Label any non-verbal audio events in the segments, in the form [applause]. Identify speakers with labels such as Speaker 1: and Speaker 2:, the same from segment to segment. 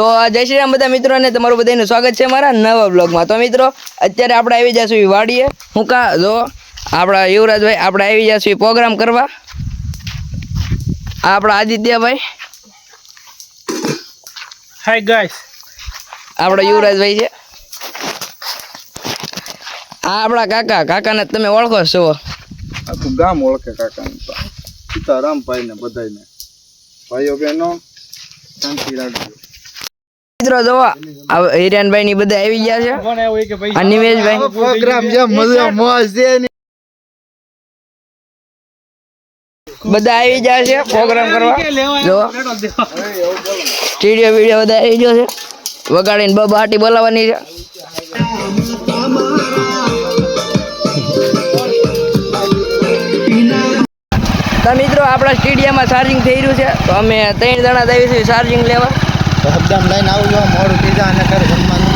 Speaker 1: તો જય શ્રી રામ બધા મિત્રોને તમારું બધાનું સ્વાગત છે મારા નવા બ્લોગમાં તો મિત્રો અત્યારે આપણે આવી જશું વાડીએ. હું કા? જો આપણા યુવરાજભાઈ આપણે આવી જશું પ્રોગ્રામ કરવા. આ આપણા આદિત્યભાઈ.
Speaker 2: હાય ગાઈસ
Speaker 1: આપણા યુવરાજભાઈ છે. આ આપણા કાકા. કાકાને તમે ઓળખો છો
Speaker 3: આખું ગામ ઓળખે કાકાને તો. સીતારામભાઈ ને બધાને ભાઈઓ બહેનો શાંતિ રાખજો.
Speaker 1: મિત્રો જોવા હિરેનભાઈ ની બધા આવી ગયા છે. આ નિમેશભાઈ.
Speaker 3: પ્રોગ્રામ છે મજા મોજ છે
Speaker 1: બધા આવી ગયા છે પ્રોગ્રામ કરવા. જો. સ્ટીડિયો વીડિયો બધા આવી ગયો છે. વગાડીને બબ હાટી બોલાવવાની છે. તો મિત્રો આપણા સ્ટેડિયમમાં ચાર્જિંગ થઈ રહ્યું છે. તો અમે ત્રણ જણા જ આવીશું ચાર્જિંગ લેવા.
Speaker 3: એકદમ લઈને આવજો મોડું થઈ અને કરે જમવાનું.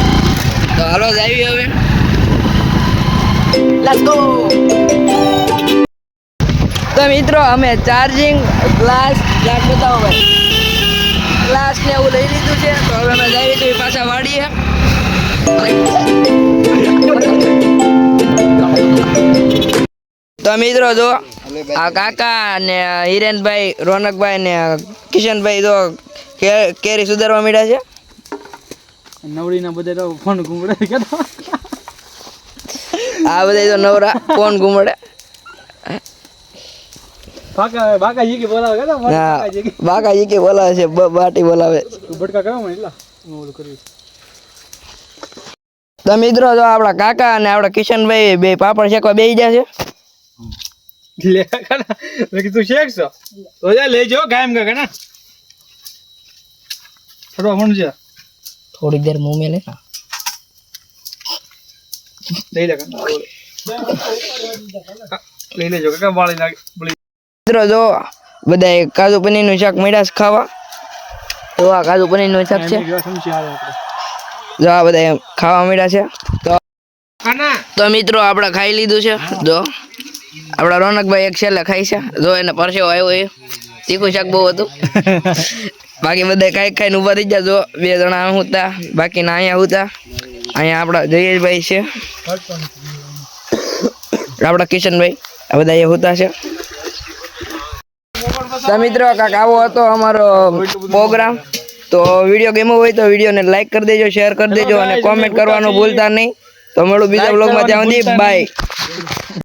Speaker 1: તો હાલો જ આવી હવે. લેટ્સ ગો તો મિત્રો અમે ચાર્જિંગ ગ્લાસ ગ્લાસ બતાવો ભાઈ. ગ્લાસ ને એવું લઈ લીધું છે તો હવે અમે જઈએ છીએ પાછા વાડીએ. તો મિત્રો જો આ કાકા ને હિરેનભાઈ રોનકભાઈ ને કિશનભાઈ જો કેરી સુધારવા માંડ્યા છે?
Speaker 2: નવડી ના બધા ફોન ઘૂમડે કે
Speaker 1: આ બધા તો નવરા ફોન ઘૂમડે
Speaker 2: બાકા બાકા જી કે બોલાવે કે
Speaker 1: ના બાકાજી કે. બોલાવે છે બાટી બોલાવે.
Speaker 2: તું ભટકા કરવા મને એટલા ઓલું કર્યું
Speaker 1: તો મિત્રો જો આપણા કાકા અને આપણા કિશનભાઈ બે પાપડ શેકવા બેસી ગયા છે.
Speaker 2: લે કાકા કીધું શેકશો? તો લેજો કાયમ કાકા કાના ફરવા મણ છે?
Speaker 1: થોડીક દેર મું મેલે.
Speaker 2: લઈ લે લઈ લેજો કાકા વાળી નાખ બળી
Speaker 1: મિત્રો જો બધા કાજુ પનીરનું શાક મળ્યા છે ખાવા. તો આ કાજુ પનીરનું શાક છે. જો આ બધા ખાવા મળ્યા છે. તો તો મિત્રો આપણે ખાઈ લીધું છે. જો આપણા રોનકભાઈ એક છેલ્લે ખાઈ છે. જો એને પરસેવો આવ્યો એ. તીખું શાક બહુ હતું. [laughs] બાકી બધા ખાઈ ખાઈને ઊભા થઈ ગયા. જો બે જણા આમ હતા બાકીના અહીંયા હતા. અહીંયા આપણા જયેશભાઈ છે. આપણા કિશનભાઈ આ બધા અહીંયા હોતા છે. તો મિત્રો કાંક આવો હતો અમારો પ્રોગ્રામ. તો વીડિયો ગમ્યો હોય તો વિડીયોને લાઈક કરી દેજો શેર કરી દેજો અને કોમેન્ટ કરવાનું ભૂલતા નહીં. તો મળું બીજા બ્લોગમાં ત્યાં સુધી બાય